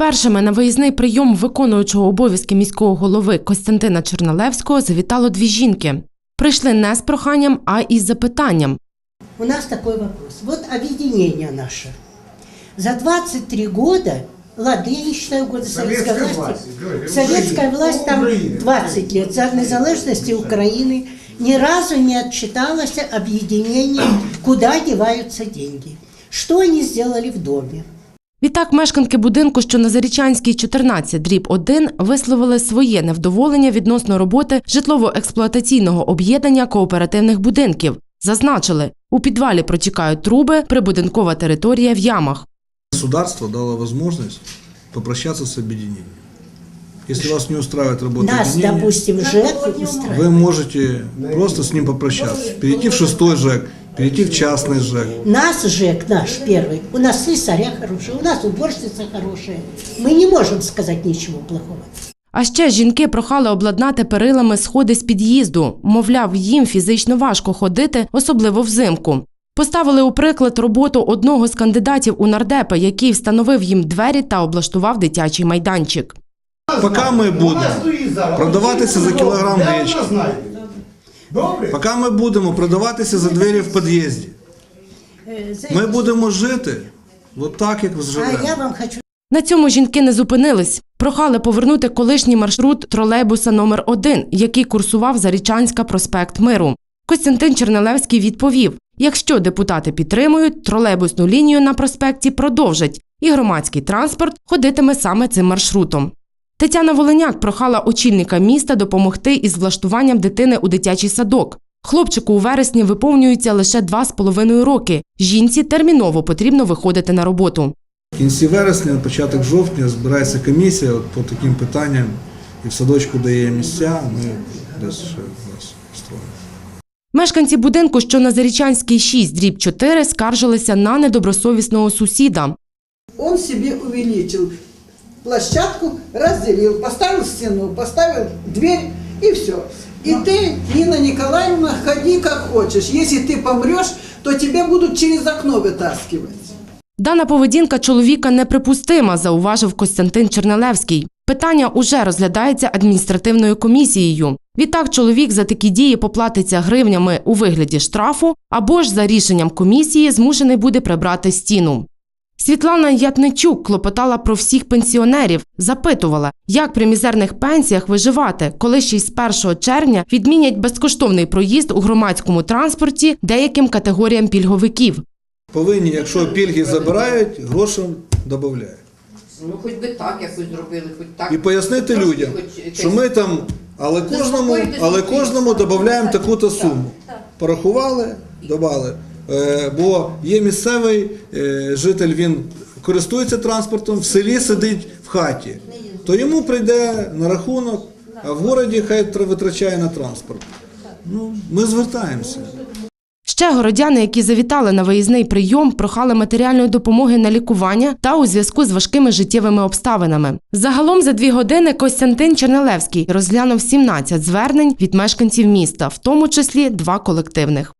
Першими на виїзний прийом виконуючого обов'язки міського голови Костянтина Черналевського завітало дві жінки. Прийшли не з проханням, а із запитанням. У нас такой вопрос. Вот объединение наше. За 23 года, ладно, я не считаю годы советской Советская власти, власть, говорю, советская Украины. власть там Украины. 20 лет, за незалежности Украины ни разу не отчиталось объединение, куда деваются деньги. Что они сделали в доме? Відтак, мешканки будинку, що на Зарічанській 14, дріб 1, висловили своє невдоволення відносно роботи житлово-експлуатаційного об'єднання кооперативних будинків. Зазначили, у підвалі протікають труби, прибудинкова територія в ямах. Государство дало возможность попрощаться с объединением. Если вас не устраивает работа Нас, объединения, допустим, ЖЭК устраивает. вы можете просто с ним попрощаться. Перейти в шестой ЖЭК, перейти в частный ЖЭК. Нас ЖЭК, наш первый, у нас слесаря хорошие, у нас уборщица хорошая. Мы не можем сказать ничего плохого. А ще жінки прохали обладнати перилами сходи з під'їзду. Мовляв, їм фізично важко ходити, особливо взимку. Поставили у приклад роботу одного з кандидатів у нардепи, який встановив їм двері та облаштував дитячий майданчик. Пока ми будемо продаватися за кілограм гречки, Добре? поки ми будемо продаватися за двері в під'їзді, Э, ми будемо жити от так, як А живемо. я вам хочу На цьому жінки не зупинились. Прохали повернути колишній маршрут тролейбуса номер 1 який курсував Зарічанська проспект Миру. Костянтин Чернелевський відповів: якщо депутати підтримують, тролейбусну лінію на проспекті продовжать, і громадський транспорт ходитиме саме цим маршрутом. Тетяна Волиняк прохала очільника міста допомогти із влаштуванням дитини у дитячий садок. Хлопчику у вересні виповнюється лише два з половиною роки. Жінці терміново потрібно виходити на роботу. В кінці вересня, на початок жовтня збирається комісія по таким питанням, і в садочку дає місця, ми десь ще раз строїмо. Мешканці будинку, що на Зарічанській 6, дріб 4, скаржилися на недобросовісного сусіда. Он себе увеличил площадку, разделил, поставил стену, поставил дверь и все. И ты, Нина Николаевна, ходи как хочешь. Если ты помрешь, то тебя будут через окно вытаскивать. Дана поведінка чоловіка неприпустима, зауважив Костянтин Чернелевський. Питання уже розглядається адміністративною комісією. Відтак чоловік за такі дії поплатиться гривнями у вигляді штрафу або ж за рішенням комісії змушений буде прибрати стіну. Світлана Ятничук клопотала про всіх пенсіонерів, запитувала, як при мізерних пенсіях виживати, коли ще й з 1 червня відмінять безкоштовний проїзд у громадському транспорті деяким категоріям пільговиків. Повинні, якщо пільги забирають, грошам додають. Ну, хоч би так якось зробили, хоч так. І пояснити людям, хоч що ми там, але кожному, але кожному додаємо таку-то суму. Порахували, додали. Е, Бо є місцевий е, житель, він користується транспортом, в селі сидить в хаті. То йому прийде на рахунок, а в городі хай витрачає на транспорт. Ну, ми звертаємося. Ще городяни, які завітали на виїзний прийом, прохали матеріальної допомоги на лікування та у зв'язку з важкими життєвими обставинами. Загалом за дві години Костянтин Чернелевський розглянув 17 звернень від мешканців міста, в тому числі два колективних.